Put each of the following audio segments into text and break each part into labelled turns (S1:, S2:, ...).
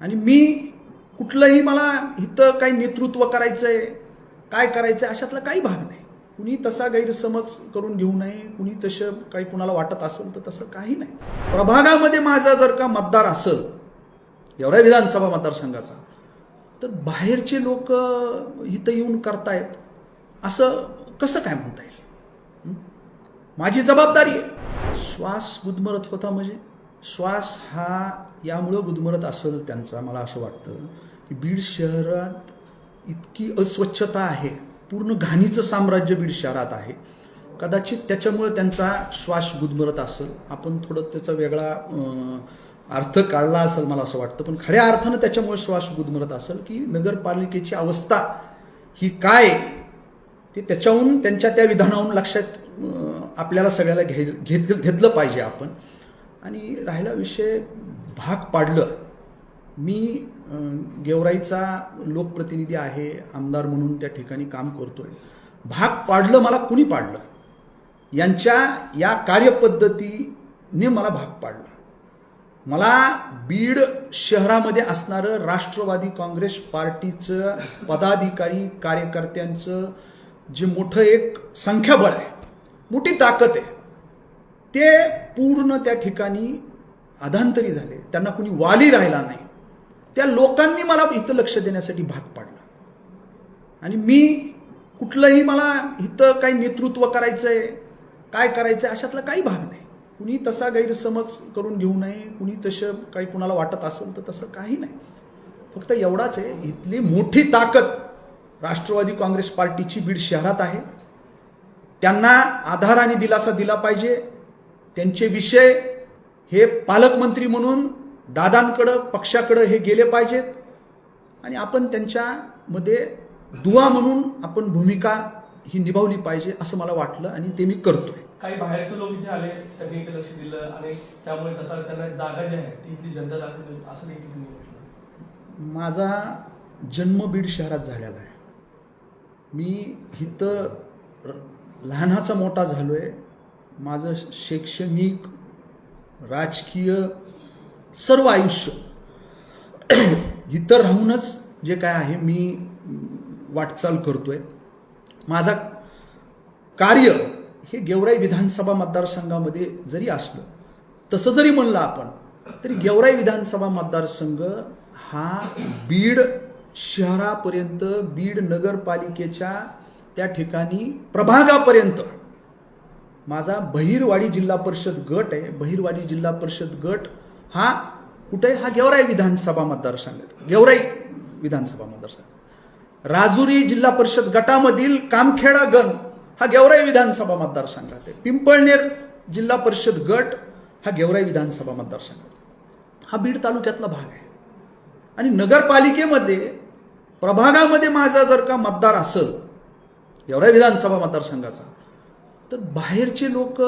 S1: आणि मी कुठलंही मला इथं काही नेतृत्व करायचं आहे काय करायचं आहे अशातला काही भाग नाही. कुणी तसा गैरसमज करून घेऊ नये कुणी तसं काही कुणाला वाटत असेल तर तसं काही नाही. प्रभागामध्ये माझा जर का मतदार असेल एवढ्या विधानसभा मतदारसंघाचा तर बाहेरचे लोक इथं येऊन करतायत असं कसं काय म्हणता येईल? माझी जबाबदारी आहे. श्वास गुदमरत होता म्हणजे श्वास हा यामुळं गुदमरत असेल त्यांचा मला असं वाटतं की बीड शहरात इतकी अस्वच्छता आहे पूर्ण घाणीचं साम्राज्य बीड शहरात आहे. कदाचित त्याच्यामुळे त्यांचा श्वास गुदमरत असेल. आपण थोडं त्याचा वेगळा अर्थ काढला असेल मला असं वाटतं. पण खऱ्या अर्थानं त्याच्यामुळे श्वास गुदमरत असेल की नगरपालिकेची अवस्था ही काय ते त्याच्याहून त्यांच्या त्या विधानाहून लक्षात आपल्याला सगळ्याला घे घेत घेतलं पाहिजे आपण. आणि राहिला विषय भाग पाडलं. मी गेवराईचा लोकप्रतिनिधी आहे आमदार म्हणून त्या ठिकाणी काम करतोय. भाग पाडलं मला कुणी पाडलं? यांच्या या कार्यपद्धतीने मला भाग पाडला. मला बीड शहरामध्ये असणारं राष्ट्रवादी काँग्रेस पार्टीचं पदाधिकारी कार्यकर्त्यांचं जे मोठं एक संख्याबळ आहे मोठी ताकद आहे ते पूर्ण त्या ठिकाणी अधांतरी झाले. त्यांना कुणी वाली राहिला नाही. त्या लोकांनी मला इथं लक्ष देण्यासाठी भाग पाडलं. आणि मी कुठलंही मला इथं काही नेतृत्व करायचं आहे काय करायचं आहे अशातला काही भाग नाही. कुणी तसा गैरसमज करून घेऊ नये कुणी तसं काही कुणाला वाटत असेल तर तसं काही नाही. फक्त एवढाच आहे इथली मोठी ताकद राष्ट्रवादी काँग्रेस पार्टीची बीड शहरात आहे. त्यांना आधार आणि दिलासा दिला पाहिजे. त्यांचे विषय हे पालकमंत्री म्हणून दादांकडं पक्षाकडं हे गेले पाहिजेत. आणि आपण त्यांच्यामध्ये दुवा म्हणून आपण भूमिका ही निभावली पाहिजे असं मला वाटलं आणि ते मी करतोय.
S2: काही बाहेरचे लोक इथे आले त्यांनी इथे लक्ष दिलं आणि त्यामुळे आता त्यांना जागा जी आहे ती इथली जनता दाखवली असं देखील
S1: माझा जन्म बीड शहरात झालेला आहे. मी इथं लहानाचा मोठा झालो आहे माझं शैक्षणिक राजकीय सर्व आयुष्य इतर राहूनच जे काय आहे मी वाटचाल करतोय. माझा कार्य हे गेवराई विधानसभा मतदारसंघामध्ये जरी असलं तसं जरी म्हणलं आपण तरी गेवराई विधानसभा मतदारसंघ हा बीड शहरापर्यंत बीड नगरपालिकेच्या त्या ठिकाणी प्रभागापर्यंत माझा बहिरवाडी जिल्हा परिषद गट आहे. बहिरवाडी जिल्हा परिषद गट हा कुठे? हा गेवराई विधानसभा मतदारसंघात. गेवराई विधानसभा मतदारसंघ राजुरी जिल्हा परिषद गटामधील कामखेडा गण हा गेवराई विधानसभा मतदारसंघात आहे. पिंपळनेर जिल्हा परिषद गट हा गेवराई विधानसभा मतदारसंघात हा बीड तालुक्यातला भाग आहे. आणि नगरपालिकेमध्ये प्रभागामध्ये माझा जर का मतदार असेल गेवराई विधानसभा मतदारसंघाचा तर बाहेरचे लोक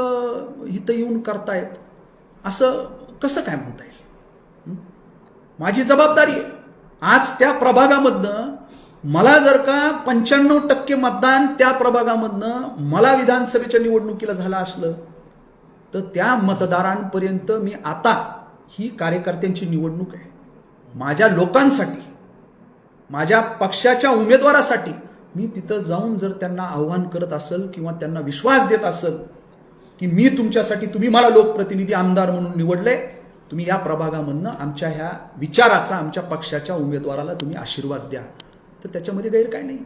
S1: इथं येऊन करतायत. असं कसं काय म्हणता येईल? माझी जबाबदारी आहे. आज त्या प्रभागामधनं मला जर का पंच्याण्णव टक्के मतदान त्या प्रभागामधनं मला विधानसभेच्या निवडणुकीला झालं असलं तर त्या मतदारांपर्यंत मी आता ही कार्यकर्त्यांची निवडणूक आहे. माझ्या लोकांसाठी माझ्या पक्षाच्या उमेदवारासाठी मी तिथं जाऊन जर त्यांना आव्हान करत असेल किंवा त्यांना विश्वास देत असेल की मी तुमच्यासाठी तुम्ही मला लोकप्रतिनिधी आमदार म्हणून निवडले तुम्ही या प्रभागामधनं आमच्या ह्या विचाराचा आमच्या पक्षाच्या उमेदवाराला तुम्ही आशीर्वाद द्या. तर त्याच्यामध्ये गैर काय नाही.